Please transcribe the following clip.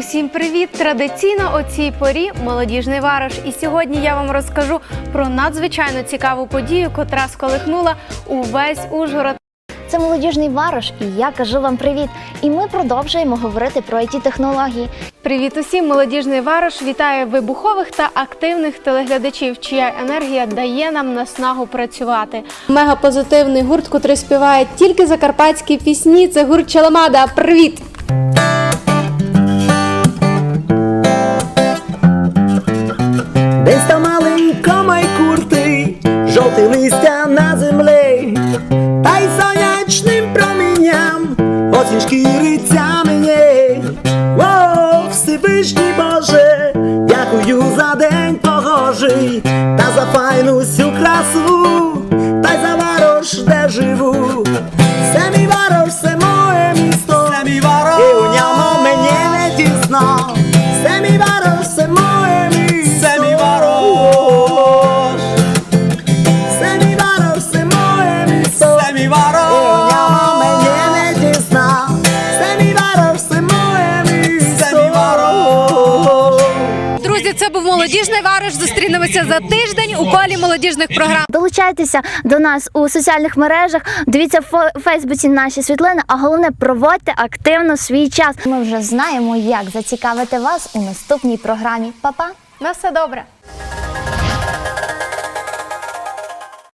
Усім привіт! Традиційно о цій порі молодіжний вариш. І сьогодні я вам розкажу про надзвичайно цікаву подію, котра сколихнула увесь Ужгород. Це молодіжний варош, і я кажу вам привіт. І ми продовжуємо говорити про it технології. Привіт усім! Молодіжний вариш вітає вибухових та активних телеглядачів, чия енергія дає нам наснагу працювати. Мегапозитивний гурт, котрий співає тільки закарпатські пісні. Це гурт Челамада. Привіт! Десь там маленько майкурти, жовте листя на землі, та й сонячним промінням осінь шкіриться мені. О, Всевишній Боже, дякую за день погожий, та за файну всю красу, та й за варош, де живу. Це мій варош, це Друзі, це був молодіжний вариш. Зустрінемося за тиждень у колі молодіжних програм. Долучайтеся до нас у соціальних мережах, дивіться в фо- Фейсбуці наші світлини, а головне проводьте активно свій час. Ми вже знаємо, як зацікавити вас у наступній програмі. Па-па! На все добре.